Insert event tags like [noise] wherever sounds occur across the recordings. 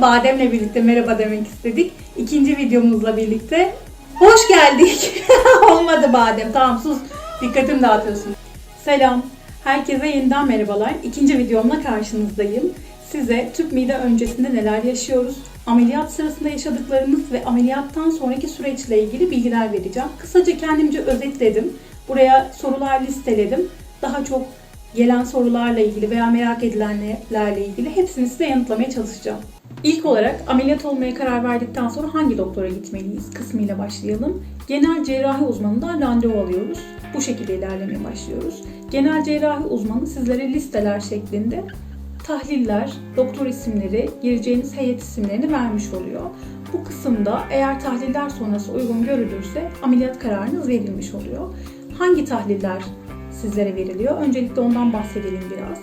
bademle birlikte merhaba demek istedik. İkinci videomuzla birlikte. Hoş geldik. [laughs] Olmadı badem. Tamam sus. Dikkatimi dağıtıyorsun. Selam. Herkese yeniden merhabalar. İkinci videomla karşınızdayım. Size tüp mide öncesinde neler yaşıyoruz, ameliyat sırasında yaşadıklarımız ve ameliyattan sonraki süreçle ilgili bilgiler vereceğim. Kısaca kendimce özetledim. Buraya sorular listeledim. Daha çok gelen sorularla ilgili veya merak edilenlerle ilgili hepsini size yanıtlamaya çalışacağım. İlk olarak ameliyat olmaya karar verdikten sonra hangi doktora gitmeliyiz kısmıyla başlayalım. Genel cerrahi uzmanından randevu alıyoruz. Bu şekilde ilerlemeye başlıyoruz. Genel cerrahi uzmanı sizlere listeler şeklinde tahliller, doktor isimleri, gireceğiniz heyet isimlerini vermiş oluyor. Bu kısımda eğer tahliller sonrası uygun görülürse ameliyat kararınız verilmiş oluyor. Hangi tahliller sizlere veriliyor? Öncelikle ondan bahsedelim biraz.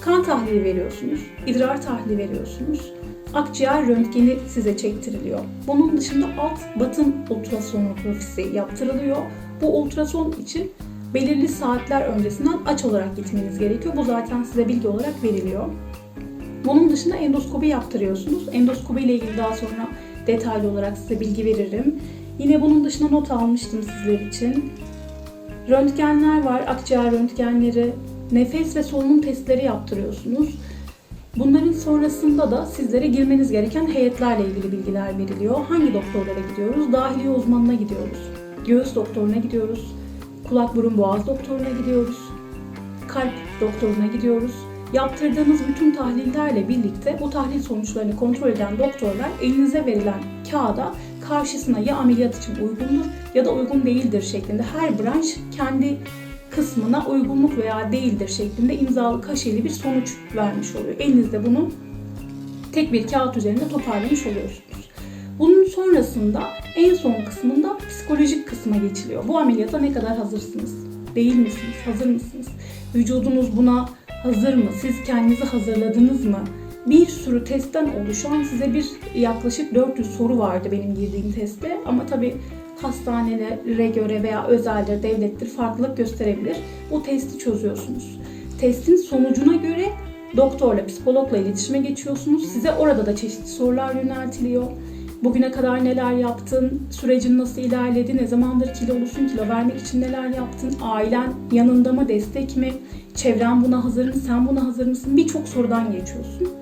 Kan tahlili veriyorsunuz, idrar tahlili veriyorsunuz, akciğer röntgeni size çektiriliyor. Bunun dışında alt batın ultrasonografisi yaptırılıyor. Bu ultrason için belirli saatler öncesinden aç olarak gitmeniz gerekiyor. Bu zaten size bilgi olarak veriliyor. Bunun dışında endoskopi yaptırıyorsunuz. Endoskopi ile ilgili daha sonra detaylı olarak size bilgi veririm. Yine bunun dışında not almıştım sizler için. Röntgenler var, akciğer röntgenleri, nefes ve solunum testleri yaptırıyorsunuz. Bunların sonrasında da sizlere girmeniz gereken heyetlerle ilgili bilgiler veriliyor. Hangi doktorlara gidiyoruz? Dahiliye uzmanına gidiyoruz. Göğüs doktoruna gidiyoruz. Kulak burun boğaz doktoruna gidiyoruz. Kalp doktoruna gidiyoruz. Yaptırdığınız bütün tahlillerle birlikte bu tahlil sonuçlarını kontrol eden doktorlar elinize verilen kağıda karşısına ya ameliyat için uygundur ya da uygun değildir şeklinde her branş kendi kısmına uygunluk veya değildir şeklinde imzalı kaşeli bir sonuç vermiş oluyor. Elinizde bunu tek bir kağıt üzerinde toparlamış oluyorsunuz. Bunun sonrasında en son kısmında psikolojik kısma geçiliyor. Bu ameliyata ne kadar hazırsınız? Değil misiniz? Hazır mısınız? Vücudunuz buna hazır mı? Siz kendinizi hazırladınız mı? Bir sürü testten oluşan size bir yaklaşık 400 soru vardı benim girdiğim testte. Ama tabii hastanelere göre veya özeldir, devlettir farklılık gösterebilir. Bu testi çözüyorsunuz. Testin sonucuna göre doktorla, psikologla iletişime geçiyorsunuz. Size orada da çeşitli sorular yöneltiliyor. Bugüne kadar neler yaptın, sürecin nasıl ilerledi, ne zamandır kilolusun, kilo vermek için neler yaptın, ailen yanında mı, destek mi, çevren buna hazır mı, sen buna hazır mısın? Birçok sorudan geçiyorsun.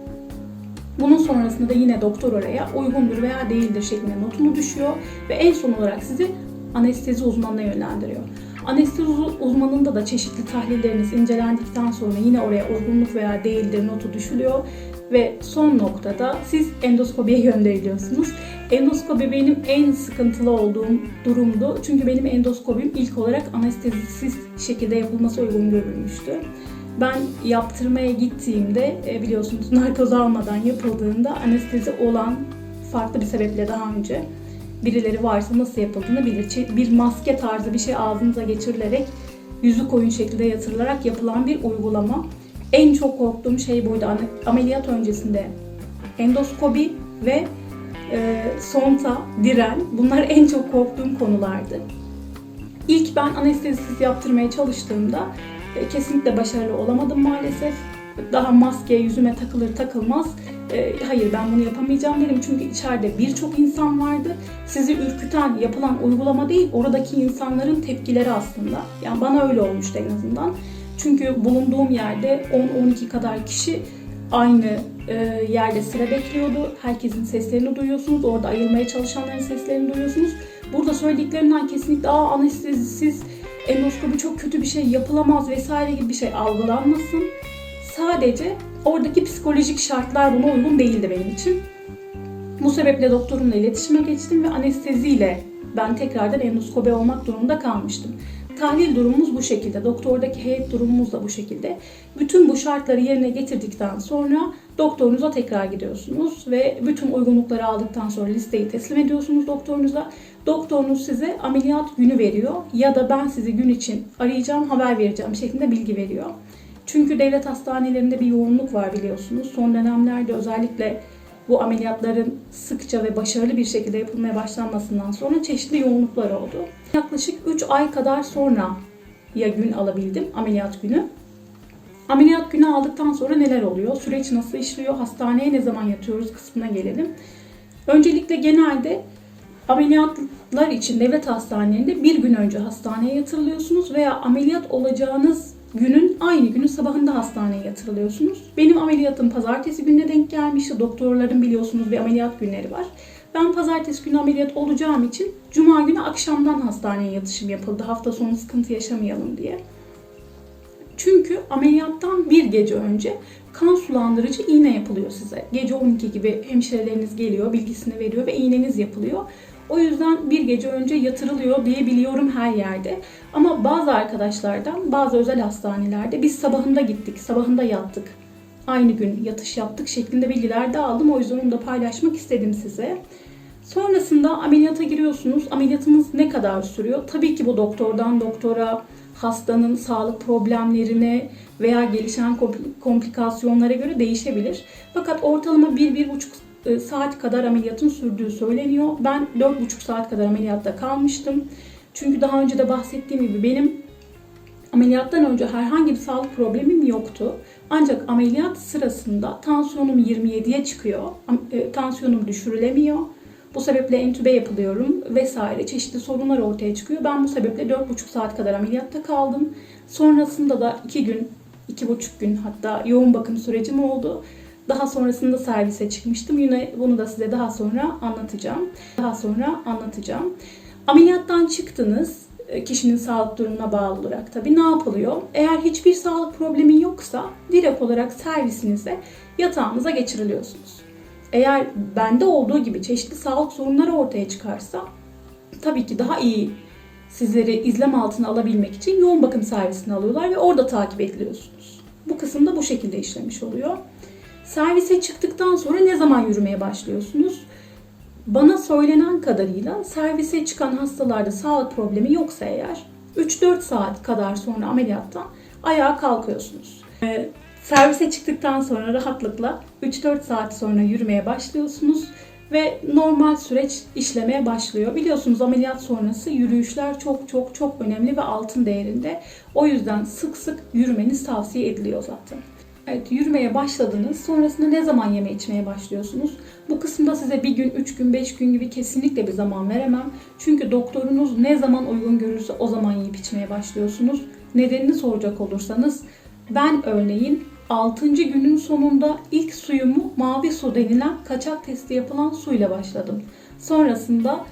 Bunun sonrasında da yine doktor oraya uygundur veya değildir şeklinde notunu düşüyor ve en son olarak sizi anestezi uzmanına yönlendiriyor. Anestezi uzmanında da çeşitli tahlilleriniz incelendikten sonra yine oraya uygunluk veya değildir notu düşülüyor ve son noktada siz endoskopiye [laughs] gönderiliyorsunuz. Endoskopi benim en sıkıntılı olduğum durumdu. Çünkü benim endoskopim ilk olarak anestezisiz şekilde yapılması uygun görülmüştü. Ben yaptırmaya gittiğimde e, biliyorsunuz narkoz almadan yapıldığında anestezi olan farklı bir sebeple daha önce birileri varsa nasıl yapıldığını bilir. Bir maske tarzı bir şey ağzınıza geçirilerek yüzü koyun şekilde yatırılarak yapılan bir uygulama. En çok korktuğum şey buydu. Ameliyat öncesinde endoskopi ve e, sonta, diren bunlar en çok korktuğum konulardı. İlk ben anestezisiz yaptırmaya çalıştığımda kesinlikle başarılı olamadım maalesef. Daha maske yüzüme takılır takılmaz e, hayır ben bunu yapamayacağım dedim. Çünkü içeride birçok insan vardı. Sizi ürküten yapılan uygulama değil oradaki insanların tepkileri aslında. Yani bana öyle olmuştu en azından. Çünkü bulunduğum yerde 10-12 kadar kişi aynı e, yerde sıra bekliyordu. Herkesin seslerini duyuyorsunuz. Orada ayılmaya çalışanların seslerini duyuyorsunuz. Burada söylediklerinden kesinlikle aa anestezisiz endoskopi çok kötü bir şey yapılamaz vesaire gibi bir şey algılanmasın. Sadece oradaki psikolojik şartlar buna uygun değildi benim için. Bu sebeple doktorumla iletişime geçtim ve anesteziyle ben tekrardan endoskopi olmak durumunda kalmıştım. Tahlil durumumuz bu şekilde, doktordaki heyet durumumuz da bu şekilde. Bütün bu şartları yerine getirdikten sonra doktorunuza tekrar gidiyorsunuz ve bütün uygunlukları aldıktan sonra listeyi teslim ediyorsunuz doktorunuza. Doktorunuz size ameliyat günü veriyor ya da ben sizi gün için arayacağım, haber vereceğim şeklinde bilgi veriyor. Çünkü devlet hastanelerinde bir yoğunluk var biliyorsunuz. Son dönemlerde özellikle bu ameliyatların sıkça ve başarılı bir şekilde yapılmaya başlanmasından sonra çeşitli yoğunluklar oldu. Yaklaşık 3 ay kadar sonra ya gün alabildim ameliyat günü. Ameliyat günü aldıktan sonra neler oluyor? Süreç nasıl işliyor? Hastaneye ne zaman yatıyoruz kısmına gelelim. Öncelikle genelde ameliyatlar için devlet hastanelerinde bir gün önce hastaneye yatırılıyorsunuz veya ameliyat olacağınız günün aynı günün sabahında hastaneye yatırılıyorsunuz. Benim ameliyatım pazartesi gününe denk gelmişti. Doktorların biliyorsunuz bir ameliyat günleri var. Ben pazartesi günü ameliyat olacağım için cuma günü akşamdan hastaneye yatışım yapıldı. Hafta sonu sıkıntı yaşamayalım diye. Çünkü ameliyattan bir gece önce kan sulandırıcı iğne yapılıyor size. Gece 12 gibi hemşireleriniz geliyor, bilgisini veriyor ve iğneniz yapılıyor. O yüzden bir gece önce yatırılıyor diye biliyorum her yerde. Ama bazı arkadaşlardan, bazı özel hastanelerde biz sabahında gittik, sabahında yattık. Aynı gün yatış yaptık şeklinde bilgiler de aldım. O yüzden onu da paylaşmak istedim size. Sonrasında ameliyata giriyorsunuz. Ameliyatınız ne kadar sürüyor? Tabii ki bu doktordan doktora, hastanın sağlık problemlerine veya gelişen kompl- komplikasyonlara göre değişebilir. Fakat ortalama 1-1,5 e, saat kadar ameliyatın sürdüğü söyleniyor. Ben 4,5 saat kadar ameliyatta kalmıştım. Çünkü daha önce de bahsettiğim gibi benim ameliyattan önce herhangi bir sağlık problemim yoktu. Ancak ameliyat sırasında tansiyonum 27'ye çıkıyor. E, Tansiyonum düşürülemiyor. Bu sebeple entübe yapılıyorum vesaire çeşitli sorunlar ortaya çıkıyor. Ben bu sebeple 4,5 saat kadar ameliyatta kaldım. Sonrasında da 2 gün, 2,5 gün hatta yoğun bakım sürecim oldu. Daha sonrasında servise çıkmıştım. Yine bunu da size daha sonra anlatacağım. Daha sonra anlatacağım. Ameliyattan çıktınız e, kişinin sağlık durumuna bağlı olarak tabii ne yapılıyor? Eğer hiçbir sağlık problemi yoksa direkt olarak servisinize yatağınıza geçiriliyorsunuz. Eğer bende olduğu gibi çeşitli sağlık sorunları ortaya çıkarsa tabii ki daha iyi sizleri izlem altına alabilmek için yoğun bakım servisine alıyorlar ve orada takip ediliyorsunuz. Bu kısımda bu şekilde işlemiş oluyor. Servise çıktıktan sonra ne zaman yürümeye başlıyorsunuz? Bana söylenen kadarıyla servise çıkan hastalarda sağlık problemi yoksa eğer 3-4 saat kadar sonra ameliyattan ayağa kalkıyorsunuz. Ee, servise çıktıktan sonra rahatlıkla 3-4 saat sonra yürümeye başlıyorsunuz ve normal süreç işlemeye başlıyor. Biliyorsunuz ameliyat sonrası yürüyüşler çok çok çok önemli ve altın değerinde. O yüzden sık sık yürümeniz tavsiye ediliyor zaten. Evet yürümeye başladınız. Sonrasında ne zaman yeme içmeye başlıyorsunuz? Bu kısımda size bir gün, üç gün, beş gün gibi kesinlikle bir zaman veremem. Çünkü doktorunuz ne zaman uygun görürse o zaman yiyip içmeye başlıyorsunuz. Nedenini soracak olursanız ben örneğin 6. günün sonunda ilk suyumu mavi su denilen kaçak testi yapılan suyla başladım. Sonrasında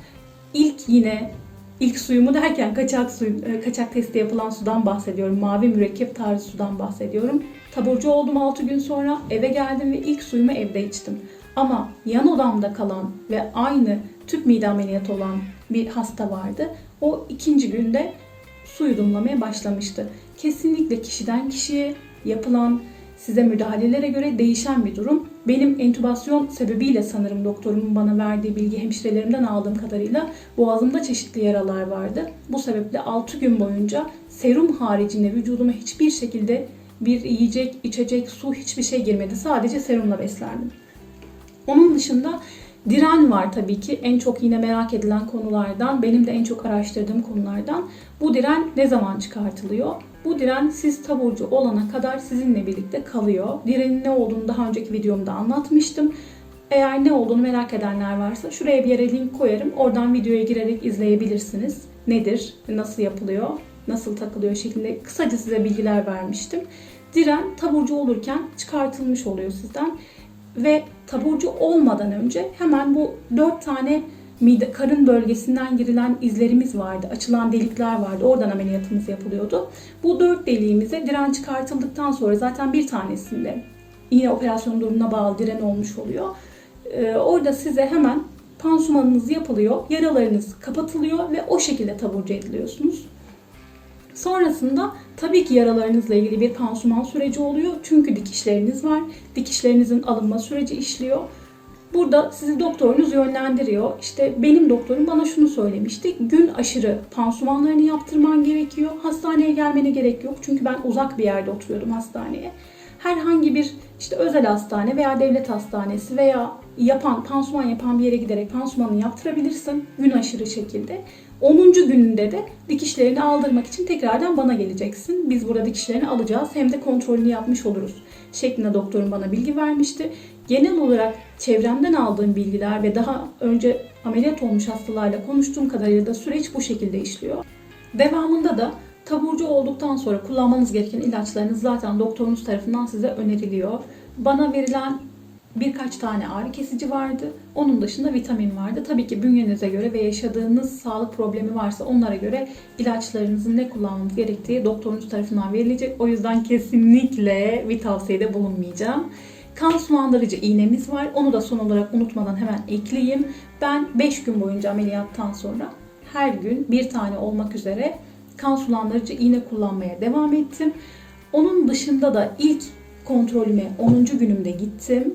ilk yine ilk suyumu derken kaçak su, e, kaçak testi yapılan sudan bahsediyorum. Mavi mürekkep tarzı sudan bahsediyorum. Taburcu oldum 6 gün sonra eve geldim ve ilk suyumu evde içtim. Ama yan odamda kalan ve aynı tüp mide ameliyatı olan bir hasta vardı. O ikinci günde su yudumlamaya başlamıştı. Kesinlikle kişiden kişiye yapılan size müdahalelere göre değişen bir durum. Benim entübasyon sebebiyle sanırım doktorumun bana verdiği bilgi hemşirelerimden aldığım kadarıyla boğazımda çeşitli yaralar vardı. Bu sebeple 6 gün boyunca serum haricinde vücuduma hiçbir şekilde bir yiyecek, içecek, su hiçbir şey girmedi. Sadece serumla beslendim. Onun dışında diren var tabii ki. En çok yine merak edilen konulardan, benim de en çok araştırdığım konulardan. Bu diren ne zaman çıkartılıyor? Bu diren siz taburcu olana kadar sizinle birlikte kalıyor. Direnin ne olduğunu daha önceki videomda anlatmıştım. Eğer ne olduğunu merak edenler varsa şuraya bir yere link koyarım. Oradan videoya girerek izleyebilirsiniz. Nedir, nasıl yapılıyor, nasıl takılıyor şeklinde kısaca size bilgiler vermiştim. Diren taburcu olurken çıkartılmış oluyor sizden ve taburcu olmadan önce hemen bu dört tane mide, karın bölgesinden girilen izlerimiz vardı. Açılan delikler vardı. Oradan ameliyatımız yapılıyordu. Bu dört deliğimize diren çıkartıldıktan sonra zaten bir tanesinde yine operasyon durumuna bağlı diren olmuş oluyor. Ee, orada size hemen pansumanınız yapılıyor. Yaralarınız kapatılıyor ve o şekilde taburcu ediliyorsunuz. Sonrasında tabii ki yaralarınızla ilgili bir pansuman süreci oluyor. Çünkü dikişleriniz var. Dikişlerinizin alınma süreci işliyor. Burada sizi doktorunuz yönlendiriyor. İşte benim doktorum bana şunu söylemişti. Gün aşırı pansumanlarını yaptırman gerekiyor. Hastaneye gelmene gerek yok. Çünkü ben uzak bir yerde oturuyordum hastaneye. Herhangi bir işte özel hastane veya devlet hastanesi veya yapan, pansuman yapan bir yere giderek pansumanını yaptırabilirsin gün aşırı şekilde. 10. gününde de dikişlerini aldırmak için tekrardan bana geleceksin. Biz burada dikişlerini alacağız hem de kontrolünü yapmış oluruz şeklinde doktorum bana bilgi vermişti. Genel olarak çevremden aldığım bilgiler ve daha önce ameliyat olmuş hastalarla konuştuğum kadarıyla da süreç bu şekilde işliyor. Devamında da taburcu olduktan sonra kullanmanız gereken ilaçlarınız zaten doktorunuz tarafından size öneriliyor. Bana verilen birkaç tane ağrı kesici vardı. Onun dışında vitamin vardı. Tabii ki bünyenize göre ve yaşadığınız sağlık problemi varsa onlara göre ilaçlarınızın ne kullanmanız gerektiği doktorunuz tarafından verilecek. O yüzden kesinlikle bir tavsiyede bulunmayacağım. Kan sulandırıcı iğnemiz var. Onu da son olarak unutmadan hemen ekleyeyim. Ben 5 gün boyunca ameliyattan sonra her gün bir tane olmak üzere kan sulandırıcı iğne kullanmaya devam ettim. Onun dışında da ilk kontrolüme 10. günümde gittim.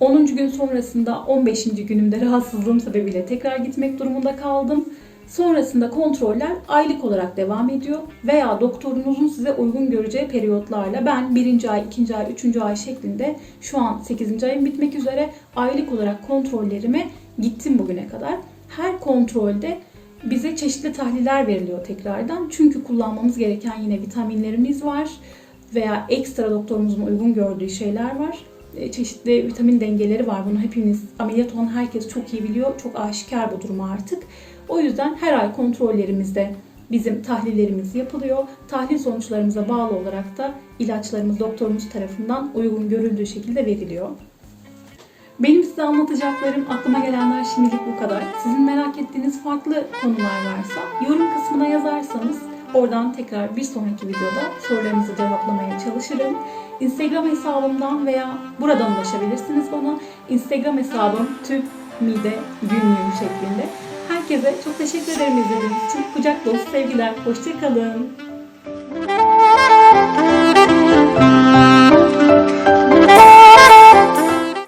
10. gün sonrasında 15. günümde rahatsızlığım sebebiyle tekrar gitmek durumunda kaldım. Sonrasında kontroller aylık olarak devam ediyor veya doktorunuzun size uygun göreceği periyotlarla ben 1. ay, 2. ay, 3. ay şeklinde şu an 8. ayım bitmek üzere aylık olarak kontrollerime gittim bugüne kadar. Her kontrolde bize çeşitli tahliller veriliyor tekrardan. Çünkü kullanmamız gereken yine vitaminlerimiz var veya ekstra doktorumuzun uygun gördüğü şeyler var. E, Çeşitli vitamin dengeleri var. Bunu hepimiz ameliyat olan herkes çok iyi biliyor. Çok aşikar bu durum artık. O yüzden her ay kontrollerimizde bizim tahlillerimiz yapılıyor. Tahlil sonuçlarımıza bağlı olarak da ilaçlarımız doktorumuz tarafından uygun görüldüğü şekilde veriliyor. Benim size anlatacaklarım, aklıma gelenler şimdilik bu kadar. Sizin merak ettiğiniz farklı konular varsa yorum kısmına yazarsanız oradan tekrar bir sonraki videoda sorularınızı cevaplamaya çalışırım. Instagram hesabımdan veya buradan ulaşabilirsiniz bana. Instagram hesabım tüp mide günlüğüm şeklinde. Herkese çok teşekkür ederim izlediğiniz için. Kucak dolusu sevgiler. Hoşçakalın.